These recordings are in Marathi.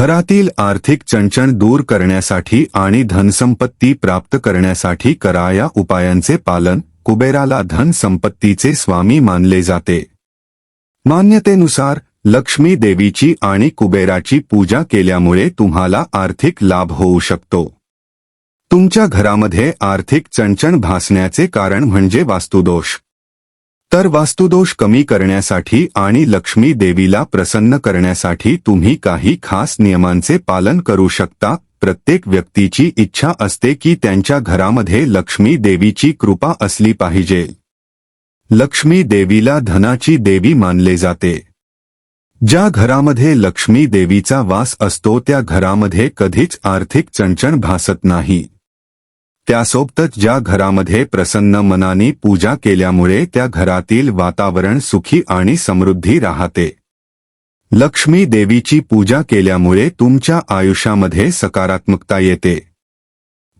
घरातील आर्थिक चणचण दूर करण्यासाठी आणि धनसंपत्ती प्राप्त करण्यासाठी करा या उपायांचे पालन कुबेराला धनसंपत्तीचे स्वामी मानले जाते. मान्यतेनुसार लक्ष्मी देवीची आणि कुबेराची पूजा केल्यामुळे तुम्हाला आर्थिक लाभ होऊ शकतो. तुमच्या घरामध्ये आर्थिक चणचण भासण्याचे कारण म्हणजे वास्तुदोष. तर वास्तुदोष कमी करण्यासाठी आणि लक्ष्मी देवीला प्रसन्न करण्यासाठी तुम्ही काही खास नियमांचे पालन करू शकता. प्रत्येक व्यक्तीची इच्छा असते की त्यांच्या घरामध्ये लक्ष्मी देवीची कृपा असली पाहिजे. लक्ष्मी देवीला धनाची देवी मानले जाते. ज्या घरामध्ये लक्ष्मी देवीचा वास असतो त्या घरामध्ये कधीच आर्थिक चणचण भासत नाही. त्यासोबतच ज्या घरामध्ये प्रसन्न मनाने पूजा केल्यामुळे त्या घरातील वातावरण सुखी आणि समृद्धी राहते. लक्ष्मी देवीची पूजा केल्यामुळे तुमच्या आयुष्यामध्ये सकारात्मकता येते.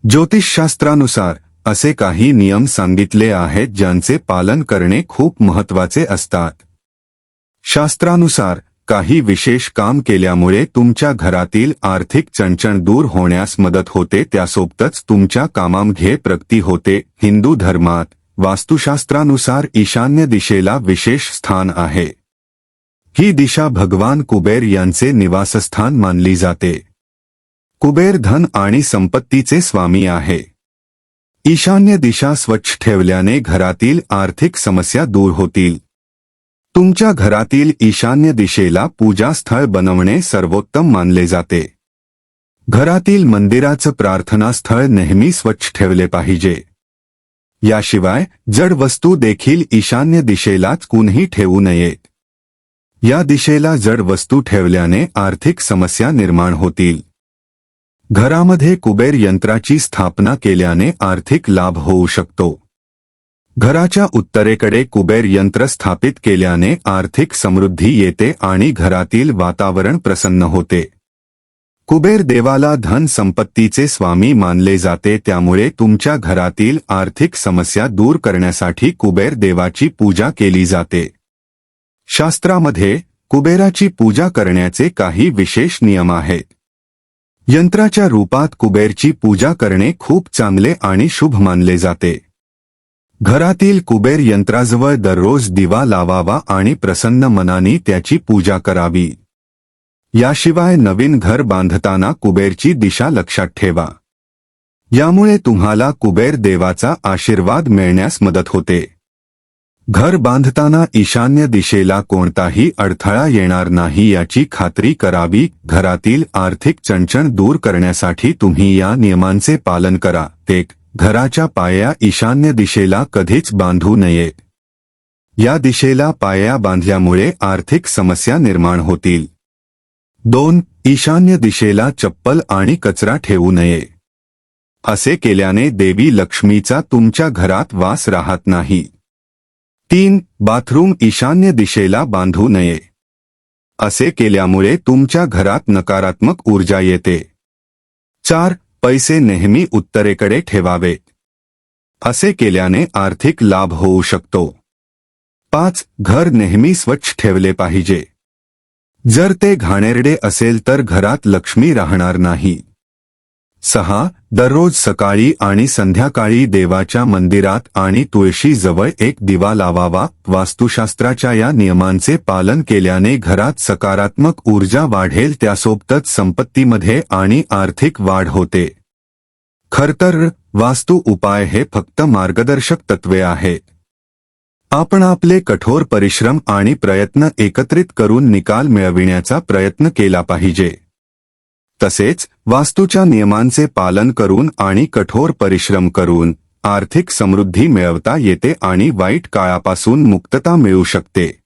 ज्योतिषशास्त्रानुसार असे काही नियम सांगितले आहेत ज्यांचे पालन करणे खूप महत्त्वाचे असतात. शास्त्रानुसार काही विशेष काम केल्यामुळे तुमच्या घरातील आर्थिक चणचण दूर होण्यास मदत होते त्यासोबतच तुमच्या कामामध्ये प्रगती होते. हिंदू धर्मात वास्तुशास्त्रानुसार ईशान्य दिशेला विशेष स्थान आहे. ही दिशा भगवान कुबेर यांचे निवासस्थान मानली जाते. कुबेर धन आणि संपत्तीचे स्वामी आहे. ईशान्य दिशा स्वच्छ ठेवल्याने घरातील आर्थिक समस्या दूर होतील. तुमच्या घरातील ईशान्य दिशेला पूजास्थळ बनवणे सर्वोत्तम मानले जाते. घरातील मंदिराचं प्रार्थनास्थळ नेहमी स्वच्छ ठेवले पाहिजे. याशिवाय जड वस्तू देखील ईशान्य दिशेलाच कुणीही ठेवू नयेत. या दिशेला जड वस्तू ठेवल्याने आर्थिक समस्या निर्माण होतील. घरामध्ये कुबेर यंत्राची स्थापना केल्याने आर्थिक लाभ होऊ शकतो. घराच्या उत्तरेकडे कुबेर यंत्र स्थापित केल्याने आर्थिक समृद्धी येते आणि घरातील वातावरण प्रसन्न होते. कुबेर देवाला धन संपत्तीचे स्वामी मानले जाते त्यामुळे तुमच्या घरातील आर्थिक समस्या दूर करण्यासाठी कुबेर देवाची पूजा केली जाते. शास्त्रामध्ये कुबेराची पूजा करण्याचे काही विशेष नियम आहेत. यंत्राच्या रूपात कुबेरची पूजा करणे खूप चांगले आणि शुभ मानले जाते. घरातील कुबेर यंत्राजवळ दररोज दिवा लावावा आणि प्रसन्न मनाने त्याची पूजा करावी. याशिवाय नवीन घर बांधताना कुबेरची दिशा लक्षात ठेवा. यामुळे तुम्हाला कुबेर देवाचा आशीर्वाद मिळण्यास मदत होते. घर बांधताना ईशान्य दिशेला कोणताही अडथळा येणार नाही याची खात्री करावी. घरातील आर्थिक चणचण दूर करण्यासाठी तुम्ही या नियमांचे पालन करा. ते घराच्या पाया ईशान्य दिशेला कधीच बांधू नयेत या दिशेला पाया बांधल्यामुळे आर्थिक समस्या निर्माण होतील. दोन ईशान्य दिशेला चप्पल आणि कचरा ठेवू नये. असे केल्याने देवी लक्ष्मीचा तुमच्या घरात वास राहत नाही. तीन बाथरूम ईशान्य दिशेला बांधू नये. असे केल्यामुळे तुमच्या घरात नकारात्मक ऊर्जा येते. चार पैसे नेहमी उत्तरेकडे ठेवावे. असे केल्याने आर्थिक लाभ होऊ शकतो. पाच घर नेहमी स्वच्छ ठेवले पाहिजे. जर ते घाणेरडे असेल तर घरात लक्ष्मी राहणार नाही. सहा दररोज सकाळी आणि संध्याकाळी देवाच्या मंदिरात आणि तुळशीजवळ एक दिवा लावावा वास्तुशास्त्राच्या या नियमांचे पालन केल्याने घरात सकारात्मक ऊर्जा वाढेल त्यासोबतच संपत्तीमध्ये आणि आर्थिक वाढ होते. खरतर वास्तू उपाय हे फक्त मार्गदर्शक तत्वे आहे. आपण आपले कठोर परिश्रम आणि प्रयत्न एकत्रित करून निकाल मिळविण्याचा प्रयत्न केला पाहिजे. तसेच वास्तूच्या नियमांचे पालन करून आणि कठोर परिश्रम करून आर्थिक समृद्धी मिळवता येते आणि वाईट काळापासून मुक्तता मिळू शकते.